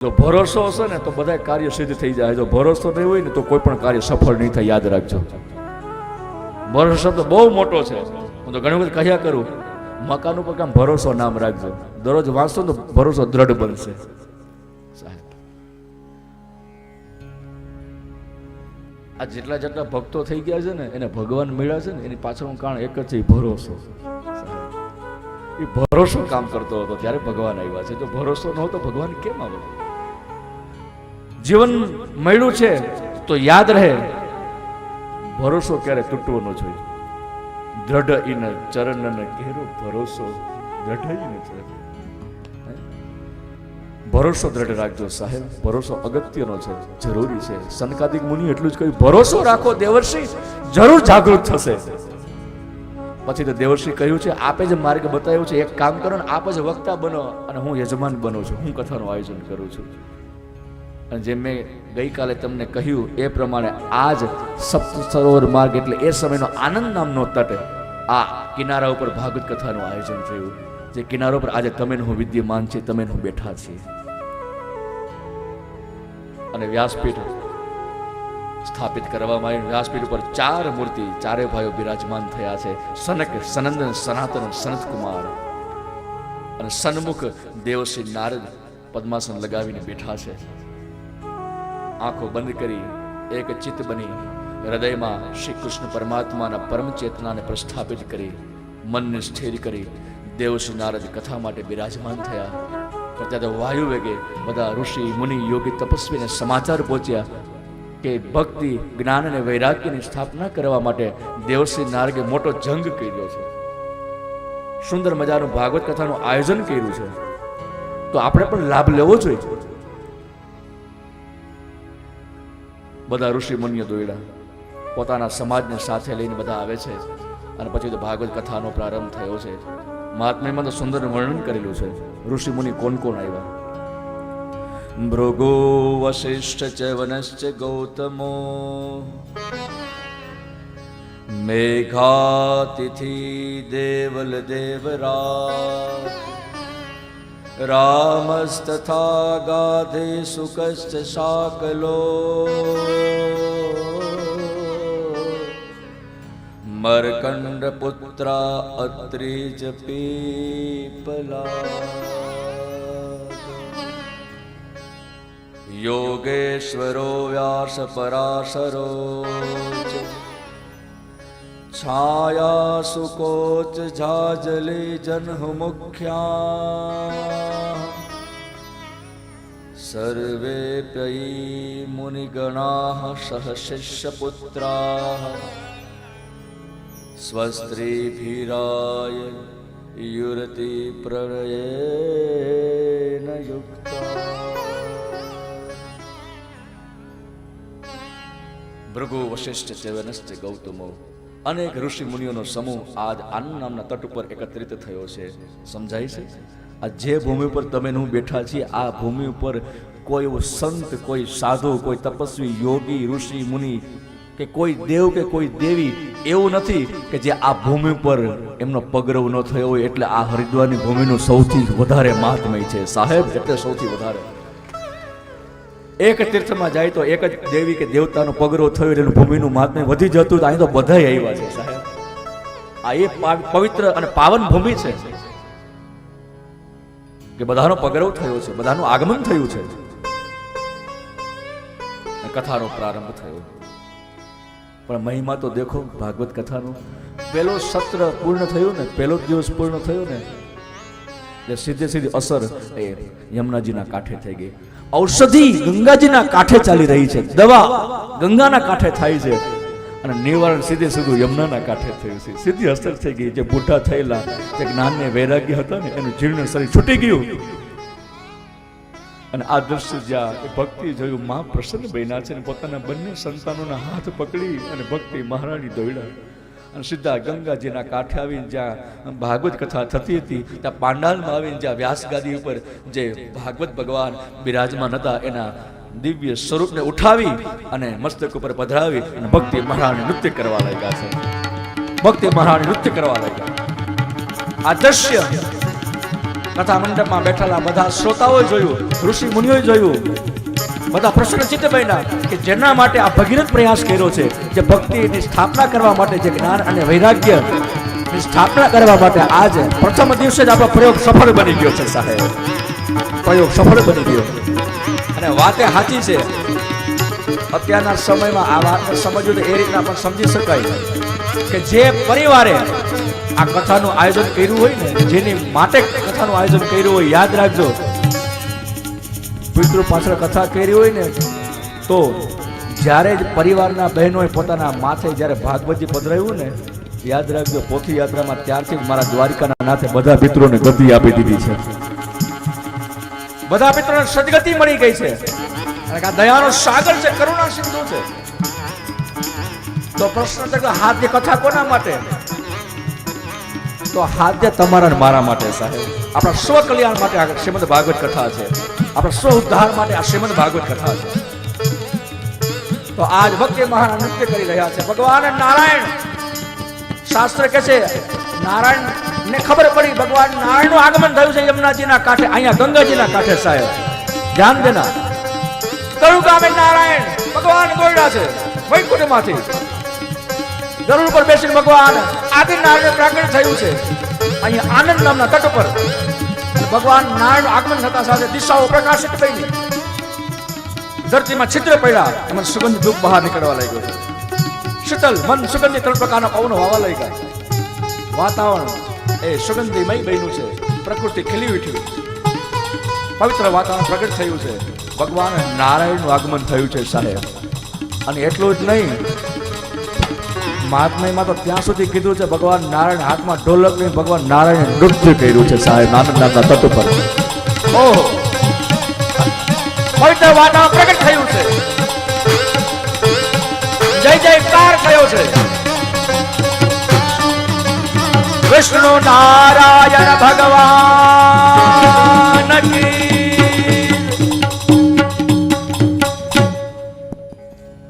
જો ભરોસો હશે ને, તો બધા કાર્ય સિદ્ધ થઈ જાય. જો ભરોસો નહીં હોય ને, તો કોઈ પણ કાર્ય સફળ નહીં થાય. યાદ રાખજો. ભરોસો તો બહુ મોટો છે. હું તો ઘણી વખત કહ્યા કરું, મકાન ઉપર કામ ભરોસો નામ રાખજો. દરરોજ વાંચશો તો ભરોસો દ્રઢ બનશે. આ જેટલા જેટલા ભક્તો થઈ ગયા છે ને, એને ભગવાન મળ્યા છે ને, એની પાછળનું કારણ એક જ છે ભરોસો. એ ભરોસો કામ કરતો હતો, ત્યારે ભગવાન આવ્યા છે. જો ભરોસો ન તો ભગવાન કેમ આવે જીવન મળ્યું છે, તો યાદ રહે. ભરોસો ક્યારે તૂટવો ન જોઈએ દ્રઢ ઇન ચરણ ઘેરો ભરોસો દ્રઢ ઇન ભરોસો દ્રઢ રાખજો સાહેબ. ભરોસો અગત્યનો છે, જરૂરી છે. સનકાદિક મુનિ એટલું જ કહ્યું, ભરોસો રાખો દેવર્ષિ, જરૂર જાગૃત થશે. પછી તો દેવર્ષિ કહ્યું છે, આપે જ માર્ગ બતાવ્યો છે. એક કામ કરો ને આપ જ વક્તા બનો અને હું યજમાન બનું છું. હું કથાનું આયોજન કરું છું. અને જેમ મેં ગઈકાલે તમને કહ્યું એ પ્રમાણે આજ સપ્ત સરોવર માર્ગ એટલે એ સમયનો આનંદ નામનો તટ આ કિનારા ઉપર ભાગવત કથાનું આયોજન થયું. જે કિનારો પર આજે તમે હું વિદ્યમાન છે તમે હું બેઠા છીએ. અને વ્યાસપીઠ સ્થાપિત કરવામાં આવી વ્યાસપીઠ ઉપર ચાર મૂર્તિ, ચારે ભાઈઓ બિરાજમાન થયા છે. સનક, સનંદન, સનાતન, સનતકુમાર. અને સન્મુખ દેવશ્રી નારદ પદ્માસન લગાવીને બેઠા છે. આંખો બંધ કરી એક ચિત્ત બની, હૃદયમાં શ્રી કૃષ્ણ પરમાત્માના પરમ ચેતનાને પ્રસ્થાપિત કરી, મનને સ્થિર કરી દેવશ્રી નારદ કથા માટે બિરાજમાન થયા. પણ ત્યારે વાયુ વેગે બધા ઋષિ, મુનિ, યોગી, તપસ્વીને સમાચાર પહોંચ્યા કે ભક્તિ, જ્ઞાન અને વૈરાગ્યની સ્થાપના કરવા માટે દેવશ્રી નારગે મોટો જંગ કર્યો છે. સુંદર મજાનું ભાગવત કથાનું આયોજન કર્યું છે. તો આપણે પણ લાભ લેવો જોઈએ. બધા ઋષિ મુનિઓ દોડ્યા પોતાના સમાજને સાથે લઈને બધા આવે છે. અને પછી તો ભાગવત કથાનો પ્રારંભ થયો છે. મહાત્મામાં તો સુંદર વર્ણન કરેલું છે. ઋષિ મુનિ કોણ કોણ આવ્યા? ભૃગો વશિષ્ઠ ચ વનશ્ચ ગૌતમો. મેઘાતિથિ દેવલ દેવરા. રામસ્તથા ગાધે સુકશ્ચ शाकलो। પુત્રા અત્રિજ પીપલા યોગેશ્વરો વ્યાસ પરાશરો ચ છાયા સુકોચ ઝાજલી જન્હુ મુખ્યા સર્વે પૈ મુનિગણા સહ શિષ્યપુત્રા સ્વસ્ત્રીભિરાય યુરતિ પ્રણયેન યુક્તા ભૃગુ વશિષ્ઠ ચેવનશ્ચ ગૌતમો અનેક ઋષિ મુનિઓનો સમૂહ આજ આનંદ નામના તટ ઉપર એકત્રિત થયો છે. સમજાય છે? આ જે ભૂમિ ઉપર તમે હું બેઠા છીએ, આ ભૂમિ ઉપર કોઈ સંત, કોઈ સાધુ, કોઈ તપસ્વી, યોગી, ઋષિ, મુનિ કે કોઈ દેવ કે કોઈ દેવી એવું નથી કે જે આ ભૂમિ ઉપર એમનો પગરવ ન થયો હોય. એટલે આ હરિદ્વારની ભૂમિનું સૌથી વધારે મહાત્મય છે. સાહેબ, એટલે સૌથી વધારે. એક તીર્થમાં જાય તો એક જ દેવી કે દેવતાનો પગરો થયો એટલે ભૂમિનું મહાત્મ્ય વધી જતું અહીં તો બધા આવ્યા છે સાહેબ. આ એ પવિત્ર અને પાવન ભૂમિ છે કે બધાનો પગરવ થયો છે, બધાનું આગમન થયું છે. કથાનો પ્રારંભ થયો. પણ મહિમા તો દેખો, ભાગવત કથાનો. પેલો સત્ર પૂર્ણ થયું ને, પેલો દિવસ પૂર્ણ થયો ને, એટલે સીધે સીધી અસર એ યમુનાજીના કાંઠે થઈ ગઈ. ઔષધિ ગંગાજીના કાંઠે ચાલી રહી છે, દવા ગંગાના કાંઠે થાય છે. અને નિવારણ સીધે સીધું યમુનાના કાંઠે થયું છે. સીધી અસર થઈ ગઈ. જે બુઢા થયેલા, જે જ્ઞાનને વૈરાગ્ય હતા ને, એનું જીર્ણ શરીર છૂટી ગયું. અને આ દ્રશ્ય જ્યાં ભક્તિ જોયું મા પ્રસન્ન બન્યા છે અને પોતાના બંને સંતાનોના હાથ પકડી અને ભક્તિ મહારાણી દોડ્યા અને સીધા ગંગાજીના કાંઠે આવીને જ્યાં ભાગવત કથા થતી હતી, ત્યાં પાંડાલમાં આવીને જ્યાં વ્યાસગાદી ઉપર જે ભાગવત ભગવાન બિરાજમાન હતા, એના દિવ્ય સ્વરૂપને ઉઠાવી અને મસ્તક ઉપર પધરાવી અને ભક્તિ મહારાણી નૃત્ય કરવા લાગ્યા છે. ભક્તિ મહારાણી નૃત્ય કરવા લાગ્યા. આ દ્રશ્ય કથા મંડપમાં બેઠેલા બધા શ્રોતાઓએ જોયું, ઋષિ મુનિઓએ જોયું બધા પ્રશ્ન ચિત્ત બન્યા કે જેના માટે આ ભગીરથ પ્રયાસ કર્યો છે, જે ભક્તિની સ્થાપના કરવા માટે જે જ્ઞાન અને વૈરાગ્ય સ્થાપના કરવા માટે આજે પ્રથમ દિવસે જ આપણો પ્રયોગ સફળ બની ગયો છે સાહેબ. પ્રયોગ સફળ બની ગયો. અને વાતે સાચી છે. અત્યારના સમયમાં આ વાતને સમજવું એ રીતના પણ સમજી શકાય કે જે પરિવારે આ કથાનું આયોજન કર્યું હોય ને, જેની માટે કથાનું આયોજન કર્યું હોય, યાદ રાખજો. પિતૃ પાછળ કથા કરી હોય ને, તો જ્યારે જ પરિવારના બહેનોએ પોતાના માથે જ્યારે ભાગવતજી પધરાવ્યું ને, યાદ રાખજો, પોથી યાત્રામાં ત્યારથી મારા દ્વારિકાના નાથે બધા પિતૃઓને ગતિ આપી દીધી છે. બધા પિત્રોને સદગતિ મળી ગઈ છે. અને આ દયાનો સાગર છે કરુણા સિંધુ છે. તો પ્રશ્ન છે કે હાથની કથા કોના માટે? તો હાદ્ય તમારા મારા માટે સાહેબ. આપણા સ્વ કલ્યાણ માટે આ શ્રીમદ ભાગવત કથા છે. આપણા સ્વ ઉદ્ધાર માટે આ શ્રીમદ ભાગવત કથા છે. તો આજ ભક્તિ મહાન નૃત્ય કરી રહ્યા છે. ભગવાન નારાયણ. શાસ્ત્ર કે છે નારાયણ ને ખબર પડી, ભગવાન નારાયણનું આગમન થયું છે યમુનાજીના કાંઠે, અહીંયા ગંગાજીના કાંઠે, સાહેબ. ધ્યાન દેના. કયું ગામે નારાયણ? ભગવાન ગોયડા છે, વૈકુંઠમાંથી. ગરુડ પર બેસીને ભગવાન આદિ નારાયણ પ્રાગટ થયું છે. અહીંયા આનંદ નામના તટ પર ભગવાન નારાયણ આગમન થતા સાથે દિશાઓ પ્રકાશિત થઈ ધરતીમાં છિદ્ર પડ્યા, એમાં સુગંધ ધૂપ બહાર નીકળવા લાગ્યો. શીતલ, મન સુગંધી ત્રણ પ્રકારના પવનો વાવા લાગ્યા. વાતાવરણ એ સુગંધીમય બન્યું છે. પ્રકૃતિ ખીલી ઉઠી. પવિત્ર વાતાવરણ પ્રગટ થયું છે. ભગવાન નારાયણનું આગમન થયું છે સાહેબ. અને એટલું જ નહીં મહાત્મામાં તો ત્યાં સુધી કીધું છે, ભગવાન નારાયણ હાથમાં ઢોલક લઈને ભગવાન નારાયણ નૃત્ય કર્યું છે, સાહેબ નાનંદનાથના તટ ઉપર. ઓહો! પવિત્ર પ્રગટ થયું છે. જય જયકાર થયો છે. વિષ્ણુ નારાયણ ભગવાન!